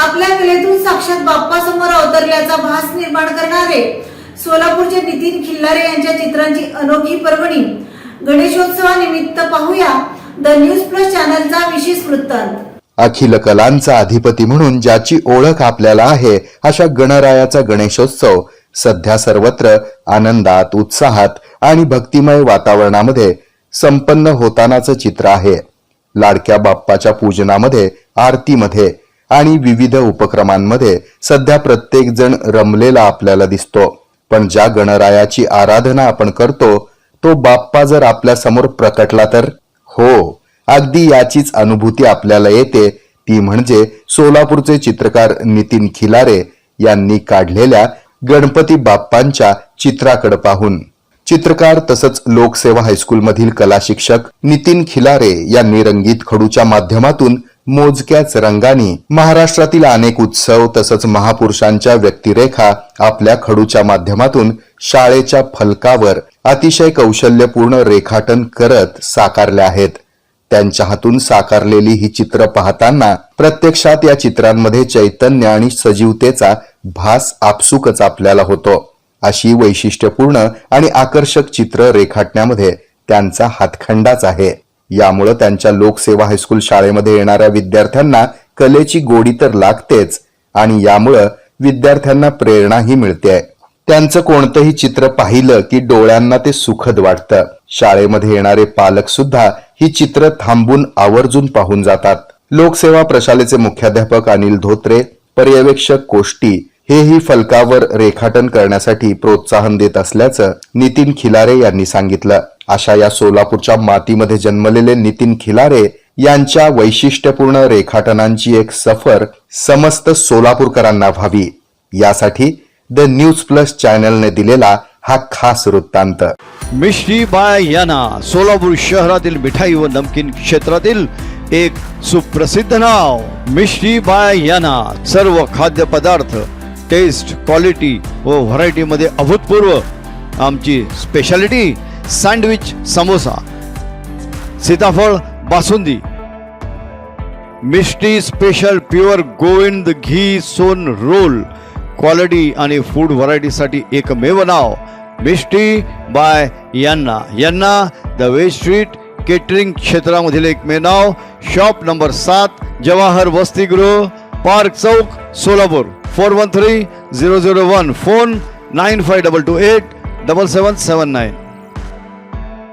आपल्या कलेतून साक्षात बाप्पासमोर अवतरल्याचा भास निर्माण करणारे सोलापूरचे नितीन खिल्लारे यांच्या चित्रांची अनोखी पर्वणी. गणेशोत्सवानिमित्त पाहूया द न्यूज प्लस चॅनलचा विशेष वृत्तांत. अखिल कलांचा अधिपती म्हणून ज्याची ओळख आपल्याला आहे अशा गणरायाचा गणेशोत्सव सध्या सर्वत्र आनंदात उत्साहात आणि भक्तिमय वातावरणामध्ये संपन्न होतानाचं चित्र आहे. लाडक्या बाप्पाच्या पूजनामध्ये आरतीमध्ये आणि विविध उपक्रमांमध्ये सध्या प्रत्येक जण रमलेला आपल्याला दिसतो. पण ज्या गणरायाची आराधना आपण करतो तो बाप्पा जर आपल्यासमोर प्रकटला तर? हो अगदी याचीच अनुभूती आपल्याला येते. ती म्हणजे सोलापूरचे चित्रकार नितीन खिलारे यांनी काढलेल्या गणपती बाप्पांच्या चित्राकडे पाहून. चित्रकार तसंच लोकसेवा हायस्कूलमधील कला शिक्षक नितीन खिलारे यांनी रंगीत खडूच्या माध्यमातून मोजक्याच रंगानी महाराष्ट्रातील अनेक उत्सव तसंच महापुरुषांच्या व्यक्तिरेखा आपल्या खडूच्या माध्यमातून शाळेच्या फलकावर अतिशय कौशल्यपूर्ण रेखाटन करत साकारल्या आहेत. त्यांच्या हातून साकारलेली ही चित्र पाहताना प्रत्यक्षात या चित्रांमध्ये चैतन्य आणि सजीवतेचा भास आपसुकच आपल्याला होतो. अशी वैशिष्ट्यपूर्ण आणि आकर्षक चित्र रेखाटण्यामध्ये त्यांचा हातखंडाच आहे. यामुळं त्यांच्या लोकसेवा हायस्कूल शाळेमध्ये येणाऱ्या विद्यार्थ्यांना कलेची गोडी तर लागतेच आणि यामुळं विद्यार्थ्यांना प्रेरणाही मिळते त्यांचं कोणतंही चित्र पाहिलं की डोळ्यांना ते सुखद वाटतं. शाळेमध्ये येणारे पालक सुद्धा ही चित्र थांबून आवर्जून पाहून जातात. लोकसेवा प्रशालेचे मुख्याध्यापक अनिल धोत्रे पर्यवेक्षक कोष्टी हेही फलकावर रेखाटन करण्यासाठी प्रोत्साहन देत असल्याचं नितीन खिलारे यांनी सांगितलं. अशा या सोलापूरच्या मातीमध्ये जन्मलेले नितीन खिलारे यांच्या वैशिष्ट्यपूर्ण रेखाटनांची एक सफर समस्त सोलापूरकरांना व्हावी. यासाठी द न्यूज प्लस चॅनलने दिलेला हा खास वृत्तांत. मिश्री बाय यांना सोलापूर शहरातील मिठाई व नमकीन क्षेत्रातील एक सुप्रसिद्ध नाव मिश्री बाय यांना सर्व खाद्यपदार्थ टेस्ट क्वालिटी व व्हरायटीमध्ये अभूतपूर्व आमची स्पेशालिटी सँडविच समोसा सीताफळ बासुंदी. मिष्टी स्पेशल प्युअर गोविंद घी सोन रोल. क्वालिटी आणि फूड व्हरायटीसाठी एकमेव नाव मिष्टी बाय यांना. यांना द वे स्ट्रीट केटरिंग क्षेत्रामधील एकमेव नाव शॉप नंबर सात जवाहर वसतिगृह पार्क चौक सोलापूर. 413 001 phone 95228 7779